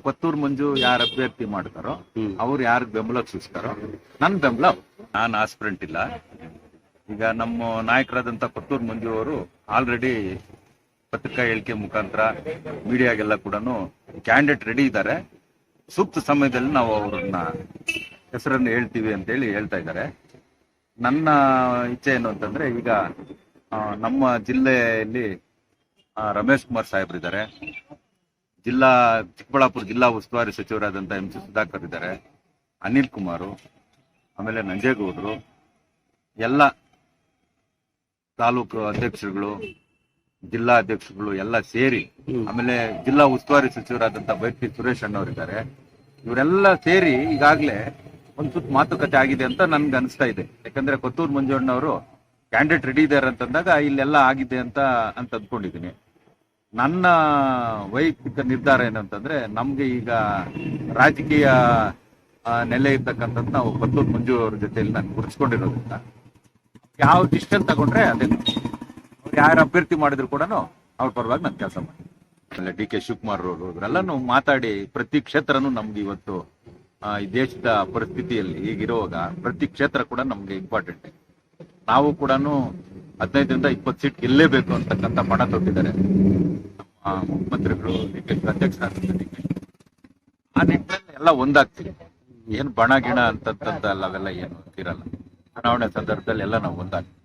ಕೊತ್ತೂರು ಮಂಜು ಯಾರ ಅಭ್ಯರ್ಥಿ ಮಾಡ್ತಾರೋ ಅವ್ರು ಯಾರು ಬೆಂಬಲ ಸೂಚಿಸ್ತಾರೋ ನನ್ನ ಬೆಂಬಲ ನಾನು ಆಸ್ಪಿರೆಂಟ್ ಇಲ್ಲ. ಈಗ ನಮ್ಮ ನಾಯಕರಾದಂತ ಕೊತ್ತೂರು ಮಂಜು ಅವರು ಆಲ್ರೆಡಿ ಪತ್ರಿಕಾ ಹೇಳಿಕೆ ಮುಖಾಂತರ ಮೀಡಿಯಾಗೆಲ್ಲ ಕೂಡ ಕ್ಯಾಂಡಿಡೇಟ್ ರೆಡಿ ಇದ್ದಾರೆ. ಸೂಕ್ತ ಸಮಯದಲ್ಲಿ ನಾವು ಅವ್ರನ್ನ ಹೆಸರನ್ನು ಹೇಳ್ತೀವಿ ಅಂತೇಳಿ ಹೇಳ್ತಾ ಇದ್ದಾರೆ. ನನ್ನ ಇಚ್ಛೆ ಏನು ಅಂತಂದ್ರೆ ಈಗ ನಮ್ಮ ಜಿಲ್ಲೆಯಲ್ಲಿ ರಮೇಶ್ ಕುಮಾರ್ ಸಾಹೇಬ್ರಿದ್ದಾರೆ. ಜಿಲ್ಲಾ, ಚಿಕ್ಕಬಳ್ಳಾಪುರ ಜಿಲ್ಲಾ ಉಸ್ತುವಾರಿ ಸಚಿವರಾದಂತ ಎಂ ಸಿ ಸುಧಾಕರ್ ಇದ್ದಾರೆ. ಅನಿಲ್ ಕುಮಾರು, ಆಮೇಲೆ ನಂಜೇಗೌಡರು, ಎಲ್ಲ ತಾಲೂಕು ಅಧ್ಯಕ್ಷರುಗಳು, ಜಿಲ್ಲಾ ಅಧ್ಯಕ್ಷರುಗಳು ಎಲ್ಲ ಸೇರಿ, ಆಮೇಲೆ ಜಿಲ್ಲಾ ಉಸ್ತುವಾರಿ ಸಚಿವರಾದಂತ ಬೈಪಿ ಸುರೇಶ್ ಅಣ್ಣವರಿದ್ದಾರೆ ಇವರೆಲ್ಲ ಸೇರಿ ಈಗಾಗಲೇ ಒಂದ್ ಸುತ್ತ ಮಾತುಕತೆ ಆಗಿದೆ ಅಂತ ನನ್ಗೆ ಅನಿಸ್ತಾ ಇದೆ. ಯಾಕಂದ್ರೆ ಕೊತ್ತೂರು ಮಂಜುಣ್ಣವರು ಕ್ಯಾಂಡಿಡೇಟ್ ರೆಡಿ ಇದ್ದಾರೆ ಅಂತಂದಾಗ ಇಲ್ಲೆಲ್ಲ ಆಗಿದೆ ಅಂತ ಅಂತ ಅಂದ್ಕೊಂಡಿದ್ದೀನಿ. ನನ್ನ ವೈಯಕ್ತಿಕ ನಿರ್ಧಾರ ಏನಂತಂದ್ರೆ, ನಮ್ಗೆ ಈಗ ರಾಜಕೀಯ ನೆಲೆ ಇರ್ತಕ್ಕಂಥದ್ದು ನಾವು ಬತ್ತೂರ್ ಮಂಜು ಅವ್ರ ಜೊತೆಯಲ್ಲಿ ನಾನು ಗುರುತಿಸ್ಕೊಂಡಿರೋದ್ರಿಂದ. ಯಾವ ಡಿಸಿಷನ್ ತಗೊಂಡ್ರೆ ಅದೇ. ಅವ್ರು ಯಾರು ಅಭ್ಯರ್ಥಿ ಮಾಡಿದ್ರು ಕೂಡ ಅವ್ರ ಪರವಾಗಿ ನಾನು ಕೆಲಸ ಮಾಡಿ ಆಮೇಲೆ ಡಿ ಕೆ ಶಿವಕುಮಾರ್ ಅವರು, ಇವರೆಲ್ಲನೂ ಮಾತಾಡಿ ಪ್ರತಿ ಕ್ಷೇತ್ರನು ನಮ್ಗೆ ಇವತ್ತು ಈ ದೇಶದ ಪರಿಸ್ಥಿತಿಯಲ್ಲಿ ಈಗಿರುವಾಗ ಪ್ರತಿ ಕ್ಷೇತ್ರ ಕೂಡ ನಮ್ಗೆ ಇಂಪಾರ್ಟೆಂಟ್ ನಾವು ಕೂಡ ಹದಿನೈದರಿಂದ ಇಪ್ಪತ್ತು ಸೀಟ್ ಗೆಲ್ಲೇಬೇಕು ಅಂತಕ್ಕಂಥ ಮಣ ತೊಟ್ಟಿದ್ದಾರೆ. ನಮ್ಮ ಮುಖ್ಯಮಂತ್ರಿಗಳು ಅಧ್ಯಕ್ಷ ಆ ನಿಟ್ಟಿನಲ್ಲಿ ಎಲ್ಲ ಒಂದಾಗ್ತೀವಿ ಏನ್ ಬಣ ಗಿಣ ಅಲ್ಲವೆಲ್ಲ ಅವೆಲ್ಲ ಏನು ಇರಲ್ಲ ಚುನಾವಣೆ ಸಂದರ್ಭದಲ್ಲಿ ಎಲ್ಲ ನಾವು ಒಂದಾಗ್ತೀವಿ